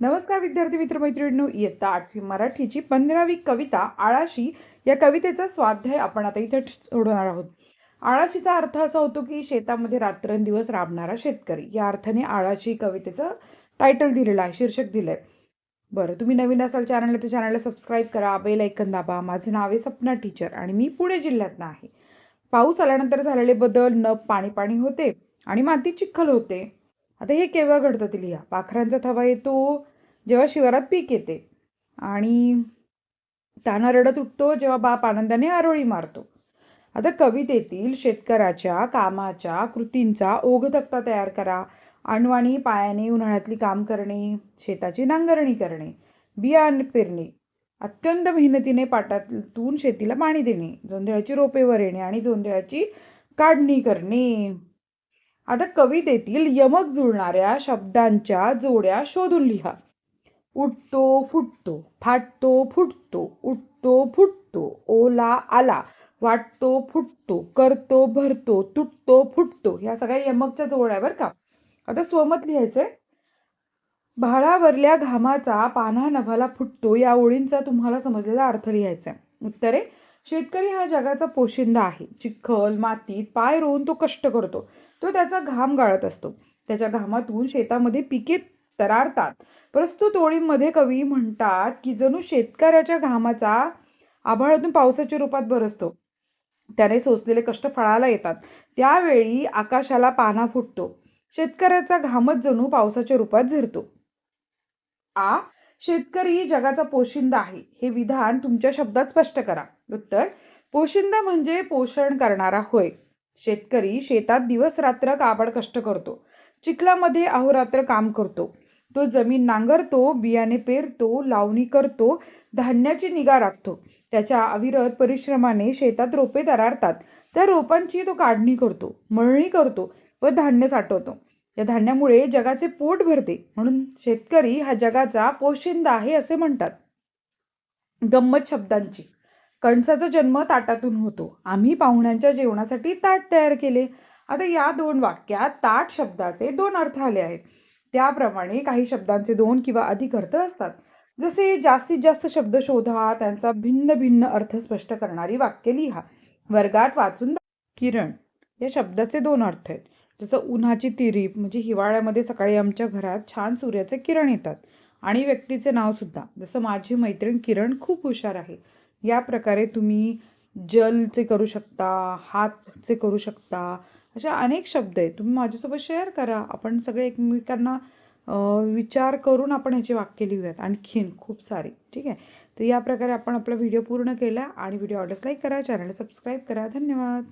नमस्कार विद्यार्थी मित्र मैत्रिणींनो इयत्ता आठवी मराठीची पंधरावी कविता आळाशी या कवितेचा स्वाध्याय आपण आता इथे सोडवणार आहोत. आळाशीचा अर्थ असा होतो की शेतामध्ये रात्रंदिवस राबणारा शेतकरी. या अर्थाने आळाशी कवितेचं टायटल दिलेलं आहे शीर्षक दिलंय. बरं तुम्ही नवीन असाल चॅनलला तर चॅनलला सबस्क्राईब करा बेल ऐकन दाबा. माझं नाव आहे सपना टीचर आणि मी पुणे जिल्ह्यातनं आहे. पाऊस आल्यानंतर झालेले बदल न पाणी पाणी होते आणि माती चिखल होते. आता हे केव्हा घडतं ते लिहा पाखरांचा थवा येतो जेव्हा शिवारात पीक येते. आणि ताना रडत उठतो जेव्हा बाप आनंदाने आरोळी मारतो. आता कवितेतील शेतकऱ्याच्या कामाच्या कृतींचा ओघ तक्ता तयार करा. अणवाणी पायाने उन्हाळ्यातली काम करणे शेताची नांगरणी करणे बियाण पेरणे. अत्यंत मेहनतीने पाटातून शेतीला पाणी देणे जोंधळ्याची रोपे वर येणे आणि जोंधळ्याची काढणी करणे. आता कवितेतील यमक जुळणाऱ्या शब्दांच्या जोड्या शोधून लिहा. उठतो फुटतो फाटतो फुटतो उठतो फुटतो ओला आला वाटतो फुटतो करतो भरतो तुटतो फुटतो ह्या सगळ्या यमकच्या जोड्या बरं का आता स्वमत लिहायचंय. भाळावरल्या घामाचा पाना नभाला फुटतो या ओळींचा तुम्हाला समजलेला अर्थ लिहायचा आहे उत्तरे. शेतकरी हा जगाचा पोशिंदा आहे. चिखल मातीत पाय रोवून तो कष्ट करतो. तो त्याचा घाम गाळत असतो. त्याच्या घामातून शेतामध्ये पिके तरारतात. प्रस्तुत ओळींमध्ये कवी म्हणतात की जणू शेतकऱ्याच्या घामाचा आभाळातून पावसाच्या रूपात बरसतो त्याने सोसलेले कष्ट फळाला येतात. त्यावेळी आकाशाला पाना फुटतो. शेतकऱ्याचा घामच जणू पावसाच्या रूपात झिरतो. आ शेतकरी जगाचा पोशिंदा आहे. हे विधान तुमच्या शब्दात स्पष्ट करा. उत्तर पोशिंदा म्हणजे पोषण करणारा होय. शेतकरी शेतात दिवस रात्र काबड कष्ट करतो. चिखलामध्ये अहोरात्र काम करतो. तो जमीन नांगरतो बियाणे पेरतो लावणी करतो धान्याची निगा राखतो. त्याच्या अविरत परिश्रमाने शेतात रोपे तरारतात त्या रोपांची तो काढणी करतो मळणी करतो व धान्य साठवतो. या धान्यामुळे जगाचे पोट भरते. म्हणून शेतकरी हा जगाचा पोशिंदा आहे असे म्हणतात. गंमत शब्दांची. कणसाचा जन्म ताटातून होतो. आम्ही पाहुण्यांच्या जेवणासाठी ताट तयार केले. आता या दोन वाक्यात ताट शब्दाचे दोन अर्थ आले आहेत. त्याप्रमाणे काही शब्दांचे दोन किंवा अधिक अर्थ असतात. जसे जास्तीत जास्त शब्द शोधा त्यांचा भिन्न भिन्न अर्थ स्पष्ट करणारी वाक्य लिहा. वर्गात वाचून किरण. या शब्दाचे दोन अर्थ आहेत. जसं उन्हाची तिरीप म्हणजे हिवाळ्यामध्ये सकाळी आमच्या घरात छान सूर्याचे किरण येतात. आणि व्यक्तीचे नावसुद्धा जसं माझी मैत्रीण किरण खूप हुशार आहे. या प्रकारे तुम्ही जलचे करू शकता हातचे करू शकता अशा अनेक शब्द आहेत. तुम्ही माझ्यासोबत शेअर करा. आपण सगळे एकमेकांना विचार करून आपण ह्याची वाक्य लिहूयात. आणखीन खूप सारे. ठीक आहे? तर या प्रकारे आपण आपला व्हिडिओ पूर्ण केला आणि व्हिडिओ आवडल्यास लाईक करा चॅनलला सबस्क्राईब करा. धन्यवाद.